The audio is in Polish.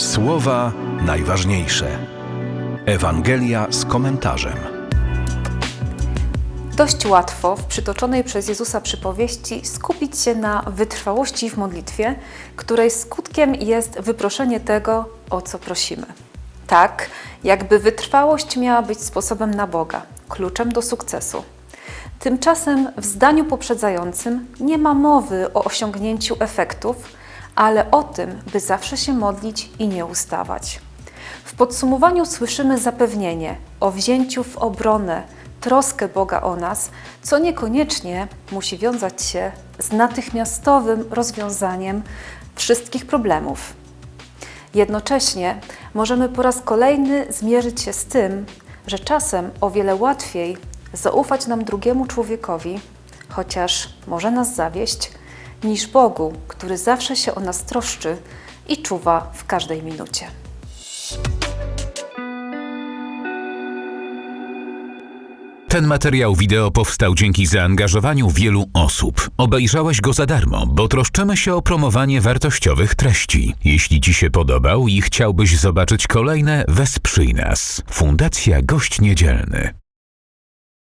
Słowa najważniejsze. Ewangelia z komentarzem. Dość łatwo w przytoczonej przez Jezusa przypowieści skupić się na wytrwałości w modlitwie, której skutkiem jest wyproszenie tego, o co prosimy. Tak, jakby wytrwałość miała być sposobem na Boga, kluczem do sukcesu. Tymczasem w zdaniu poprzedzającym nie ma mowy o osiągnięciu efektów, ale o tym, by zawsze się modlić i nie ustawać. W podsumowaniu słyszymy zapewnienie o wzięciu w obronę, troskę Boga o nas, co niekoniecznie musi wiązać się z natychmiastowym rozwiązaniem wszystkich problemów. Jednocześnie możemy po raz kolejny zmierzyć się z tym, że czasem o wiele łatwiej zaufać nam drugiemu człowiekowi, chociaż może nas zawieść, niż Bogu, który zawsze się o nas troszczy i czuwa w każdej minucie. Ten materiał wideo powstał dzięki zaangażowaniu wielu osób. Obejrzałeś go za darmo, bo troszczymy się o promowanie wartościowych treści. Jeśli Ci się podobał i chciałbyś zobaczyć kolejne, wesprzyj nas. Fundacja Gość Niedzielny.